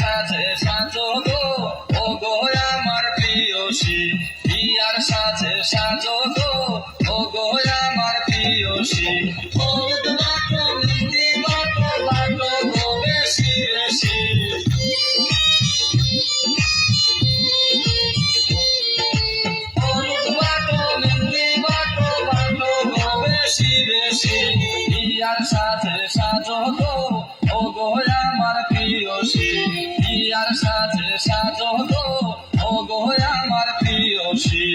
সাথে সাজো গো। ও গো আমার প্রিয়সী বিয়ার সাথে সাজো গো। ও গো আমার প্রিয়সী মেহেন্দি বাটো প্রিয়সী বিয়ার সাথে সাজো গো ও গো আমার প্রিয়সী।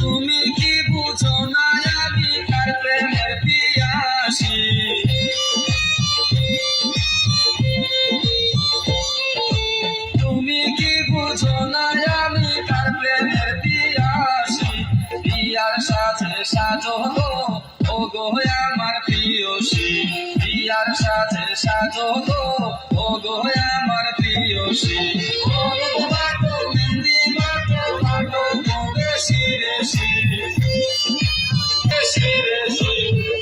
তুমি কি বুঝো না তুমি কি বুঝো না আমি কার প্রেমের পিয়াসি? সাথে সাজো গো ও গো আমার প্রিয়সী। প্রিয়ার সাথে সাধো গো ও গো আমার প্রিয়সী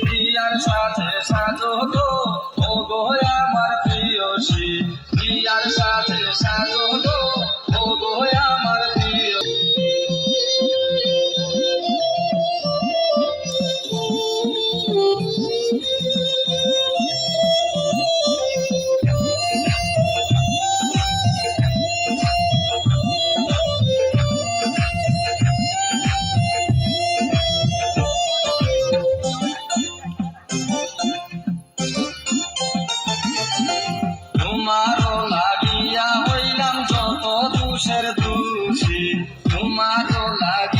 প্রিয়ার সাথে সাধো গো ও গো আমার প্রিয়সী প্রিয়ার সাথে সাধো গো ও গো আমার প্রিয় Thank you. দোষী তোমারও লাগে